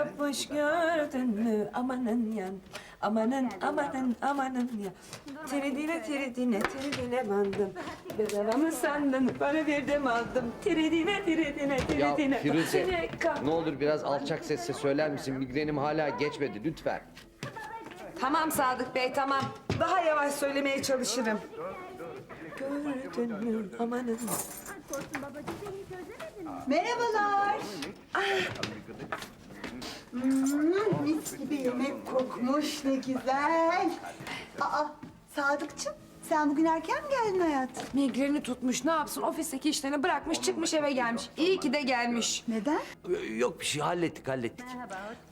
yapmış gördün mü? Amanın yan. Amanın amanın amanın ya. Tiridine tiridine tiridine bandım. Bedava mı sandın? Para verdim aldım. Tiridine tiridine Ya tiridine. Firuze ne olur biraz alçak sesle söyler misin? Migrenim hala geçmedi lütfen. Tamam Sadık Bey tamam. Daha yavaş söylemeye çalışırım. Gördün mü? Amanın. Merhabalar. Gibi yemek kokmuş ne güzel. Aa Sadıkçım sen bugün erken mi geldin hayatım? Migreni tutmuş ne yapsın ofisteki işlerini bırakmış çıkmış eve gelmiş. İyi ki de gelmiş. Neden? Yok bir şey hallettik hallettik.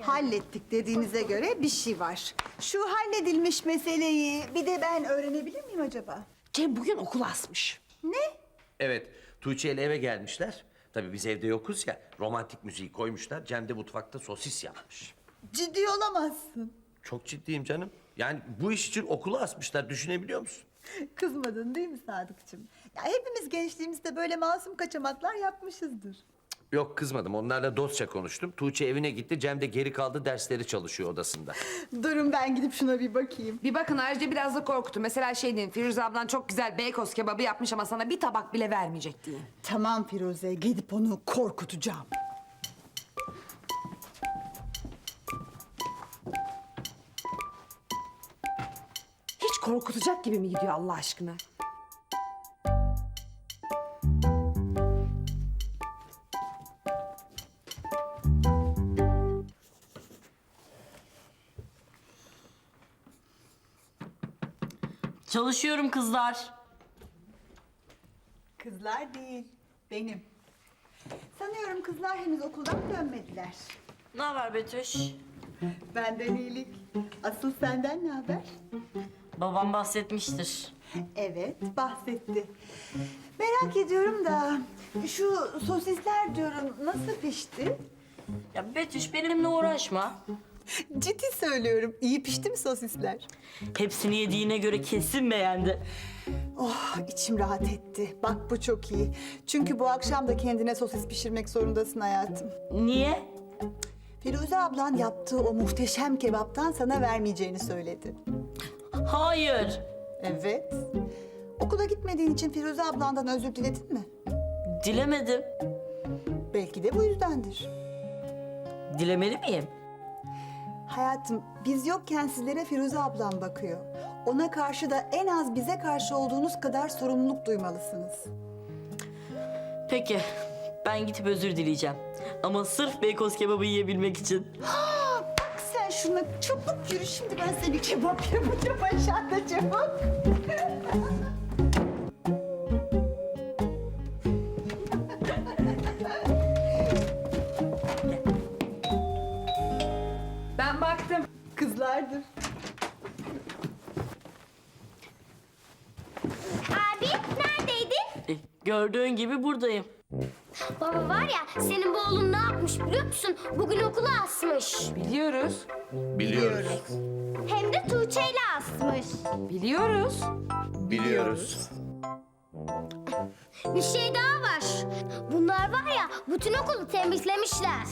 Hallettik dediğinize göre bir şey var. Şu halledilmiş meseleyi bir de ben öğrenebilir miyim acaba? Cem bugün okul asmış. Ne? Evet, Tuğçe ile eve gelmişler. Tabii biz evde yokuz ya, romantik müziği koymuşlar. Cem de mutfakta sosis yapmış. Ciddi olamazsın. Çok ciddiyim canım. Yani bu iş için okulu asmışlar, düşünebiliyor musun? Kızmadın değil mi Sadıkçım? Ya hepimiz gençliğimizde böyle masum kaçamaklar yapmışızdır. Yok kızmadım, onlarla dostça konuştum. Tuğçe evine gitti, Cem de geri kaldı, dersleri çalışıyor odasında. Durun ben gidip şuna bir bakayım. Bir bakın ayrıca biraz da korkutun. Mesela şey deyin Firuze ablan çok güzel beykoz kebabı yapmış ama sana bir tabak bile vermeyecek diye. Tamam Firuze gidip onu korkutacağım. Korkutacak gibi mi gidiyor Allah aşkına? Çalışıyorum kızlar. Kızlar değil, benim. Sanıyorum kızlar henüz okuldan dönmediler. Ne haber Betüş? Benden iyilik. Asıl senden ne haber? Babam bahsetmiştir. Evet, bahsetti. Merak ediyorum da şu sosisler diyorum nasıl pişti? Ya Betüş benimle uğraşma. Ciddi söylüyorum. iyi pişti mi sosisler? Hepsini yediğine göre kesin beğendi. Oh içim rahat etti. Bak bu çok iyi. Çünkü bu akşam da kendine sosis pişirmek zorundasın hayatım. Niye? Firuze ablan yaptığı o muhteşem kebaptan sana vermeyeceğini söyledi. Hayır. Evet. Okula gitmediğin için Firuze ablandan özür diledin mi? Dilemedim. Belki de bu yüzdendir. Dilemeli miyim? Hayatım, biz yokken sizlere Firuze ablam bakıyor. Ona karşı da en az bize karşı olduğunuz kadar sorumluluk duymalısınız. Peki. Ben gidip özür dileyeceğim. Ama sırf beykoz kebabı yiyebilmek için. Sen şuna çabuk yürü şimdi ben seni kebap yapacağım aşağıda çabuk. Ben baktım. Kızlardır. Abi neredeydin? E, gördüğün gibi buradayım. Baba var ya senin bu oğlun ne yapmış biliyor musun? Bugün okula asmış. Biliyoruz. Biliyoruz. Hem de Tuğçe ile asmış. Biliyoruz. Biliyoruz. Bir şey daha var. Bunlar var ya bütün okulu temizlemişler.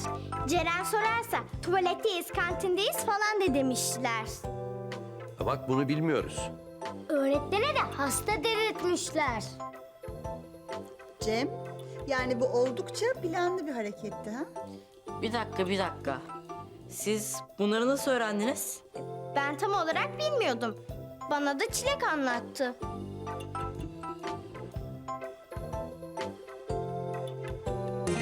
Ceren sorarsa tuvaletteyiz, kantindeyiz falan de demişler. Bak bunu bilmiyoruz. Öğretmene de hasta delirtmişler. Cem, yani bu oldukça planlı bir hareketti ha? Bir dakika, bir dakika. Siz bunları nasıl öğrendiniz? Ben tam olarak bilmiyordum. Bana da Çilek anlattı.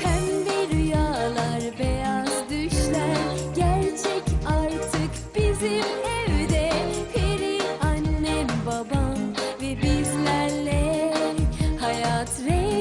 Pembe rüyalar, beyaz düşler, gerçek artık bizim evde. Peri annem, babam ve bizlerle hayat rengi.